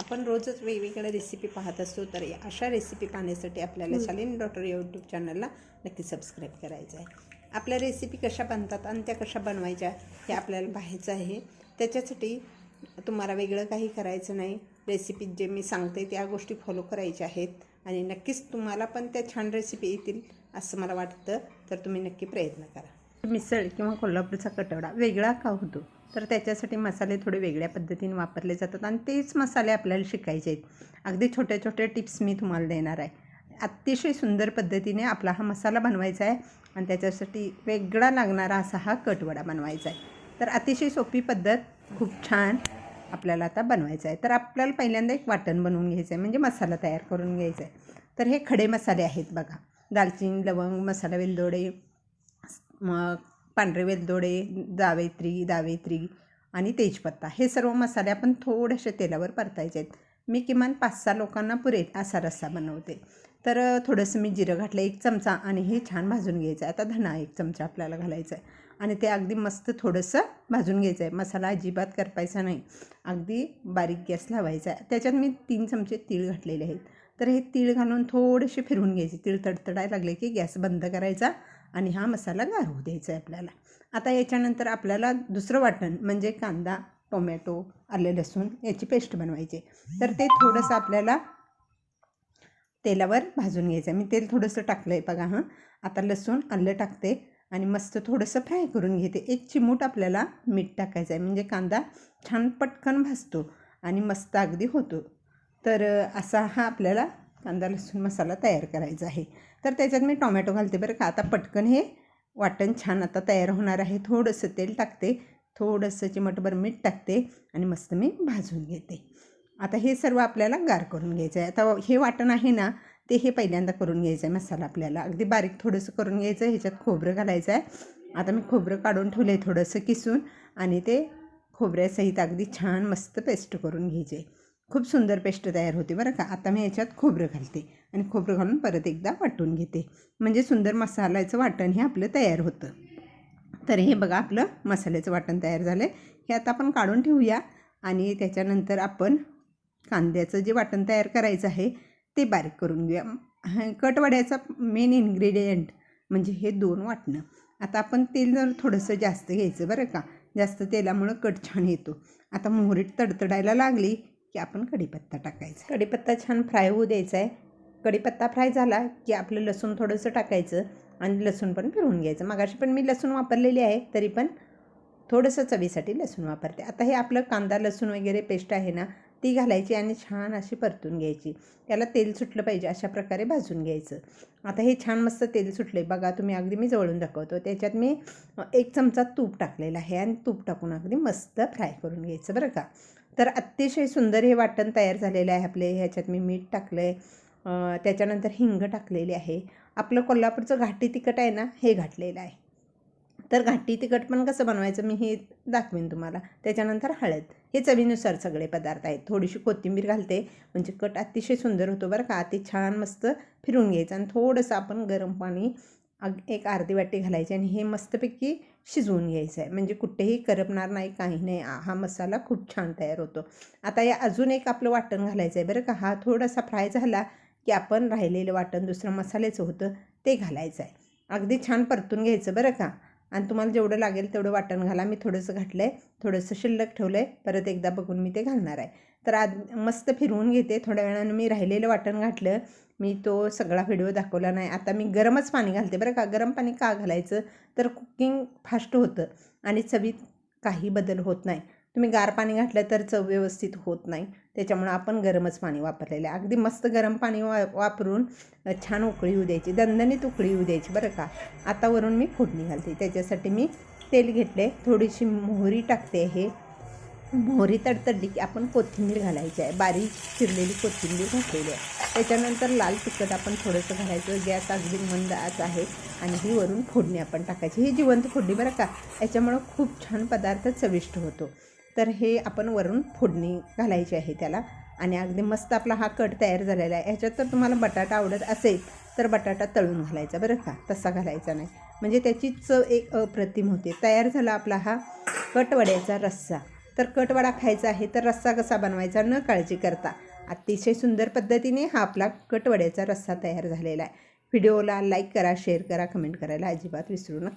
आपण रोजच वेगवेगळ्या रेसिपी पाहत असतो तर अशा रेसिपी पाहण्यासाठी आपल्याला शालीन डॉक्टर यूट्यूब चॅनलला नक्की सबस्क्राईब करायचं आहे. आपल्या रेसिपी कशा बनतात आणि त्या कशा बनवायच्या हे आपल्याला पाहायचं आहे. त्याच्यासाठी तुम्हाला वेगळं काही करायचं नाही. रेसिपी जे मी सांगते त्या गोष्टी फॉलो करायच्या आहेत आणि नक्कीच तुम्हाला पण त्या छान रेसिपी येतील असं मला वाटतं तर तुम्ही नक्की प्रयत्न करा. मिसळ किंवा कोल्हापूरचा कटवडा वेगळा का होतो? तर त्याच्यासाठी मसाले थोडे वेगळ्या पद्धतीने वापरले जातात आणि तेच मसाले आपल्याला शिकायचे आहेत. अगदी छोट्या छोट्या टिप्स मी तुम्हाला देणार आहे. अतिशय सुंदर पद्धतीने आपला हा मसाला बनवायचा आहे आणि त्याच्यासाठी वेगळा लागणारा असा हा कटवडा बनवायचा आहे. तर अतिशय सोपी पद्धत खूप छान आपल्याला आता बनवायचं आहे. तर आपल्याला पहिल्यांदा एक वाटण बनवून घ्यायचं आहे म्हणजे मसाला तयार करून घ्यायचा आहे. तर हे खडे मसाले आहेत बघा. दालचिनी लवंग मसाला वेलदोडे मग पांढरे वेलदोडे जावेत्री दावेत्री आणि तेजपत्ता. हे सर्व मसाले आपण थोडेसे तेलावर परतायचे आहेत. मी किमान पाच सहा लोकांना पुरेल असा रस्सा बनवते. तर थोडंसं मी जिरं घातलं एक चमचा आणि हे छान भाजून घ्यायचं आहे. आता धना एक चमचा आपल्याला घालायचा आहे. आणि ते अगदी मस्त थोडंसं भाजून घ्यायचं आहे. मसाला अजिबात करपायचा नाही. अगदी बारीक गॅस लावायचा आहे. त्याच्यात मी तीन चमचे तीळ घातलेले आहेत. तर हे तीळ घालून थोडेसे फिरवून घ्यायचे. तीळ तडतडायला लागले की गॅस बंद करायचा. आणि हा मसाला गारवू द्यायचा आहे आपल्याला. आता याच्यानंतर आपल्याला दुसरं वाटण म्हणजे कांदा टोमॅटो आले लसूण याची पेस्ट बनवायची. तर ते थोडंसं आपल्याला तेलावर भाजून घ्यायचं आहे मी तेल थोडंसं टाकलं आहे बघा हां. आता लसूण आलं टाकते आणि मस्त थोडंसं फ्राय करून घेते. एक चिमूट आपल्याला मीठ टाकायचं आहे म्हणजे कांदा छान पटकन भाजतो आणि मस्त अगदी होतो. तर असा हा आपल्याला कांदा लसूण मसाला तयार करायचा आहे. तर त्याच्यात मी टोमॅटो घालते बरं का. आता पटकन हे वाटण छान आता तयार होणार आहे. थोडंसं तेल टाकते. थोडंसं चिमटभर मीठ टाकते आणि मस्त मी भाजून घेते. आता हे सर्व आपल्याला गार करून घ्यायचं आहे आता हे वाटण आहे ना ते हे पहिल्यांदा करून घ्यायचं आहे मसाला आपल्याला. अगदी बारीक थोडंसं करून घ्यायचं आहे ह्याच्यात खोबरं घालायचं आहे आता मी खोबरं काढून ठेवलं आहे थोडंसं किसून आणि ते खोबऱ्यासहित अगदी छान मस्त पेस्ट करून घ्यायचे खूप सुंदर पेस्ट तयार होते बरं का. आता मी याच्यात खोबरं घालते आणि खोबरं घालून परत एकदा वाटून घेते. म्हणजे सुंदर मसाल्याचं वाटण हे आपलं तयार होतं. तर हे बघा आपलं मसाल्याचं वाटण तयार झालं आहे हे आता आपण काढून ठेवूया आणि त्याच्यानंतर आपण कांद्याचं जे वाटण तयार करायचं आहे ते बारीक करून घेऊया. कटवड्याचा मेन इन्ग्रेडियंट म्हणजे हे दोन वाटणं. आता आपण तेल जर थोडंसं जास्त घ्यायचं बरं का. जास्त तेलामुळं कट छान येतो. आता मोहरीत तडतडायला लागली की आपण कढीपत्ता टाकायचा. कढीपत्ता छान फ्राय होऊ द्यायचा आहे कढीपत्ता फ्राय झाला की आपलं लसूण थोडंसं टाकायचं आणि लसूण पण फिरवून घ्यायचं. मगाशी पण मी लसूण वापरलेली आहे तरी पण थोडंसं चवीसाठी लसूण वापरते. आता हे आपलं कांदा लसूण वगैरे पेस्ट आहे ना ती घालायची आणि छान अशी परतून घ्यायची. त्याला तेल सुटलं पाहिजे अशा प्रकारे भाजून घ्यायचं. आता हे छान मस्त तेल सुटले बघा तुम्ही अगदी मी जवळून दाखवतो. त्याच्यात मी एक चमचा तूप टाकलेला आहे आणि तूप टाकून अगदी मस्त फ्राय करून घ्यायचं बरं का. तर अतिशय सुंदर हे वाटण तयार झालेलं आहे आपले. ह्याच्यात मी मीठ टाकलं आहे त्याच्यानंतर हिंग टाकलेली आहे. आपलं कोल्हापूरचं घाटी तिखट आहे ना हे घातलेलं आहे. तर घाटी तिखट पण कसं बनवायचं मी हे दाखवेन तुम्हाला. त्याच्यानंतर हळद. हे चवीनुसार सगळे पदार्थ आहेत. थोडीशी कोथिंबीर घालते. म्हणजे कट अतिशय सुंदर होतो बरं का. ते छान मस्त फिरून घ्यायचं. आणि थोडंसं आपण गरम पाणी अग एक अर्धी वाटी घालायची आणि हे मस्तपैकी शिजवून घ्यायचं आहे म्हणजे कुठेही करपणार नाही काही नाही. हा मसाला खूप छान तयार होतो. आता या अजून एक आपलं वाटण घालायचं आहे बरं का. हा थोडासा फ्राय झाला की आपण राहिलेलं वाटण दुसरं मसाल्याचं होतं ते घालायचं आहे अगदी छान परतून घ्यायचं बरं का. आणि तुम्हाला जेवढं लागेल तेवढं वाटण घाला. मी थोडंसं घातलं आहे थोडंसं शिल्लक ठेवलं आहे परत एकदा बघून मी ते घालणार आहे. तर आज मस्त फिरवून घेते. थोड्या वेळानं मी राहिलेलं वाटण घातलं. मी तो सगळा व्हिडिओ दाखवला नाही. आता मी गरमच पाणी घालते. बरं का? गरम पाणी का घालायचं? तर कुकिंग फास्ट होतं आणि चवीत काही बदल होत नाही. तुम्ही गार पाणी घातलं तर चव व्यवस्थित होत नाही. त्याच्यामुळं आपण गरमच पाणी वापरलेलं आहे. अगदी मस्त गरम पाणी वा वापरून छान उकळी येऊ द्यायची. दणदणीत उकळी येऊ द्यायची बरं का. आता वरून मी फोडणी घालते. त्याच्यासाठी मी तेल घेतले. थोडीशी मोहरी टाकते हे. मोहरी तडतडली की आपण कोथिंबीर घालायची आहे. बारीक चिरलेली कोथिंबीर घातलेली आहे. त्याच्यानंतर लाल तिखट आपण थोडंसं घालायचं. गॅस अगदी मंद आज आहे आणि ही वरून फोडणी आपण टाकायची. ही जिवंत फोडणी बरं का. याच्यामुळं खूप छान पदार्थ चविष्ट होतो. तर हे आपण वरून फोडणी घालायची आहे त्याला. आणि अगदी मस्त आपला हा कट तयार झालेला आहे. ह्याच्यात तर तुम्हाला बटाटा आवडत असेल तर बटाटा तळून घालायचा बरं का. तसा घालायचा नाही. म्हणजे त्याची चव एक अप्रतिम होते. तयार झाला आपला हा कटवड्याचा रस्सा. तर कटवडा खायचा आहे तर रस्सा कसा बनवायचा न काळजी करता. अतिशय सुंदर पद्धतीने हा आपला कटवड्याचा रस्सा तयार झालेला आहे. व्हिडिओला लाईक करा शेअर करा कमेंट करायला अजिबात विसरू नका.